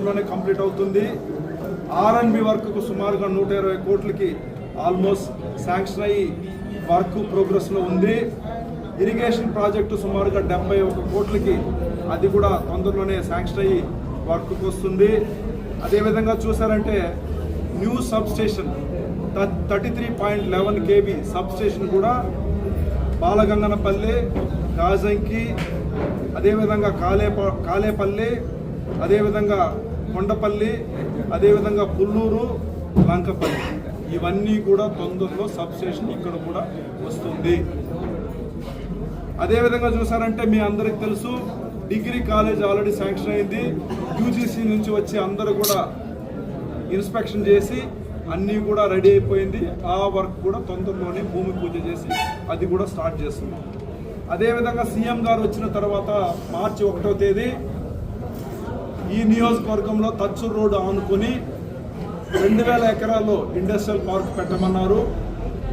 లోనే కంప్లీట్ అవుతుంది. ఆర్ఎన్బి వర్క్కు సుమారుగా నూట ఇరవై కోట్లకి ఆల్మోస్ట్ శాంక్షన్ అయ్యి వర్క్ ప్రోగ్రెస్లో ఉంది. ఇరిగేషన్ ప్రాజెక్టు సుమారుగా డెబ్బై ఒక కోట్లకి అది కూడా తొందరలోనే శాంక్షన్ అయ్యి వర్క్కి వస్తుంది. అదేవిధంగా చూసారంటే new sub station thirty three point eleven KB sub station కూడా బాలగంగనపల్లి గాజంకి అదేవిధంగా కాలేప కాలేపల్లి అదేవిధంగా కొండపల్లి అదేవిధంగా పుల్లూరు లంకపల్లి. ఇవన్నీ కూడా తొందరలో సబ్ స్టేషన్ ఇక్కడ కూడా వస్తుంది. అదేవిధంగా చూసారంటే మీ అందరికి తెలుసు డిగ్రీ కాలేజ్ ఆల్రెడీ శాంక్షన్ అయింది. యూజీసీ నుంచి వచ్చి అందరూ కూడా ఇన్స్పెక్షన్ చేసి అన్నీ కూడా రెడీ అయిపోయింది. ఆ వర్క్ కూడా తొందరలోనే భూమి పూజ చేసి అది కూడా స్టార్ట్ చేస్తున్నాం అదేవిధంగా సీఎం గారు వచ్చిన తర్వాత మార్చి ఒకటో తేదీ ఈ నియోజకవర్గంలో తచ్చు రోడ్డు ఆనుకొని రెండు వేల ఎకరాల్లో ఇండస్ట్రియల్ పార్క్ పెట్టమన్నారు.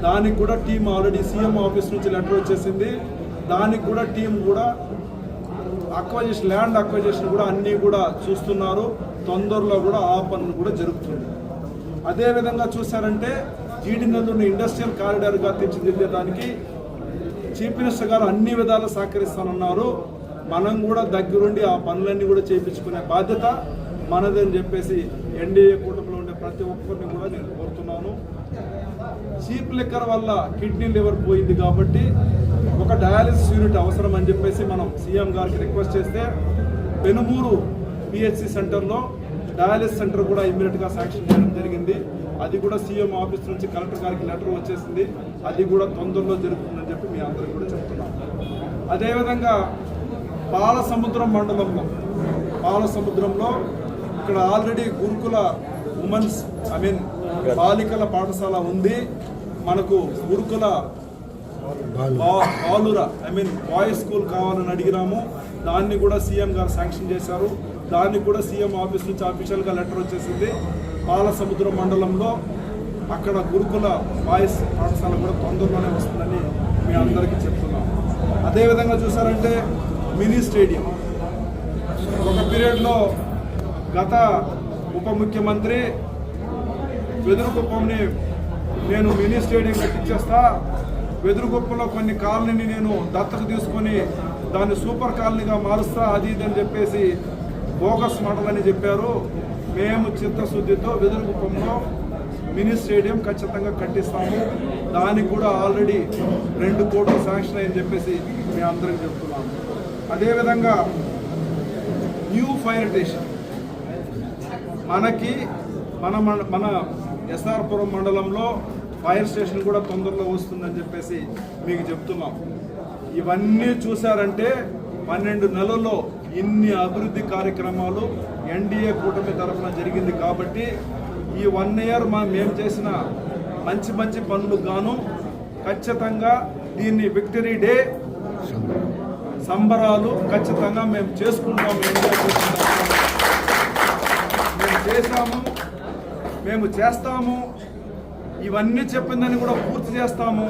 దానికి కూడా టీం ఆల్రెడీ సీఎం ఆఫీస్ నుంచి లెటర్ వచ్చేసింది. దానికి కూడా టీం కూడా అక్వజేషన్ ల్యాండ్ అక్వజేషన్ కూడా అన్నీ కూడా చూస్తున్నారు. తొందరలో కూడా ఆ పనులు కూడా జరుగుతుంది. అదేవిధంగా చూశారంటే జీడినందుని ఇండస్ట్రియల్ కారిడార్గా తీర్చిదిద్దేదానికి చీఫ్ మినిస్టర్ గారు అన్ని విధాలు సహకరిస్తానన్నారు. మనం కూడా దగ్గరుండి ఆ పనులన్నీ కూడా చేయించుకునే బాధ్యత మనదని చెప్పేసి ఎన్డీఏ కూటమిలో ఉండే ప్రతి ఒక్కరిని కూడా నేను కోరుతున్నాను. చీప్ లిక్కర్ వల్ల కిడ్నీ లివర్ పోయింది కాబట్టి ఒక డయాలిసిస్ యూనిట్ అవసరం అని చెప్పేసి మనం సీఎం గారికి రిక్వెస్ట్ చేస్తే పెనుమూరు పిహెచ్సి సెంటర్లో డయాలిసిస్ సెంటర్ కూడా ఇమ్మీడియట్గా శాంక్షన్ చేయడం జరిగింది. అది కూడా సీఎం ఆఫీస్ నుంచి కలెక్టర్ గారికి లెటర్ వచ్చేసింది. అది కూడా తొందరలో జరుగుతుందని చెప్పి మీ అందరికి కూడా చెప్తున్నాం అదేవిధంగా పాల సముద్రం మండలంలో పాల సముద్రంలో ఇక్కడ ఆల్రెడీ గురుకుల ఉమెన్స్ ఐ మీన్ బాలికల పాఠశాల ఉంది. మనకు గురుకుల బాలుర ఐ మీన్ బాయ్స్ స్కూల్ కావాలని అడిగినాము. దాన్ని కూడా సీఎం గారు శాంక్షన్ చేశారు. దాన్ని కూడా సీఎం ఆఫీస్ నుంచి అఫీషియల్గా లెటర్ వచ్చేసింది. పాల సముద్రం మండలంలో అక్కడ గురుకుల బాయ్స్ పాఠశాల కూడా తొందరలోనే వస్తుందని మీ అందరికీ చెప్తున్నాం అదేవిధంగా చూసారంటే మినీ స్టేడియం. ఒక పీరియడ్లో గత ఉప ముఖ్యమంత్రి వెదురుకుప్పంని నేను మినీ స్టేడియం కట్టించేస్తా వెదురుగుప్పలో కొన్ని కాలనీని నేను దత్తకు తీసుకొని దాన్ని సూపర్ కాలనీగా మారుస్తా అది ఇది అని చెప్పేసి బోగస్ మోడల్ అని చెప్పారు. మేము చిత్తశుద్ధితో వెదురుగుప్పంలో మినీ స్టేడియం ఖచ్చితంగా కట్టిస్తాము. దానికి కూడా ఆల్రెడీ రెండు కోట్లు శాంక్షన్ అయ్యని చెప్పేసి మేము అందరికి చెప్తున్నాము. అదేవిధంగా న్యూ ఫైర్ స్టేషన్. మనకి మన మన- మన ఎస్ఆర్పురం మండలంలో ఫైర్ స్టేషన్ కూడా తొందరలో వస్తుందని చెప్పేసి మీకు చెప్తున్నాం. ఇవన్నీ చూసారంటే పన్నెండు నెలల్లో ఇన్ని అభివృద్ధి కార్యక్రమాలు ఎన్డీఏ కూటమి తరఫున జరిగింది కాబట్టి ఈ వన్ ఇయర్ మా మేము చేసిన మంచి మంచి పనులు గాను ఖచ్చితంగా దీన్ని విక్టరీ డే సంబరాలు ఖచ్చితంగా మేము చేసుకుంటాం మేము చేశాము మేము చేస్తాము. ఇవన్నీ చెప్పిందని కూడా పూర్తి చేస్తాము.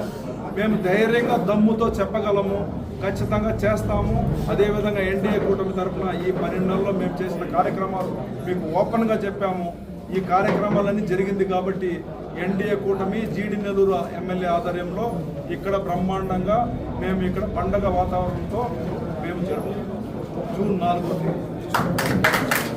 మేము ధైర్యంగా దమ్ముతో చెప్పగలము. ఖచ్చితంగా చేస్తాము. అదేవిధంగా ఎన్డీఏ కూటమి తరఫున ఈ పన్నెండు నెలల్లో మేము చేసిన కార్యక్రమాలు మీకు ఓపెన్గా చెప్పాము. ఈ కార్యక్రమాలన్నీ జరిగింది కాబట్టి ఎన్డీఏ కూటమి జీడి నెల్లూరు ఎమ్మెల్యే ఆధ్వర్యంలో ఇక్కడ బ్రహ్మాండంగా మేము ఇక్కడ పండగ వాతావరణంతో మేము జరుపుకుంటాం జూన్ నాలుగో తేదీ.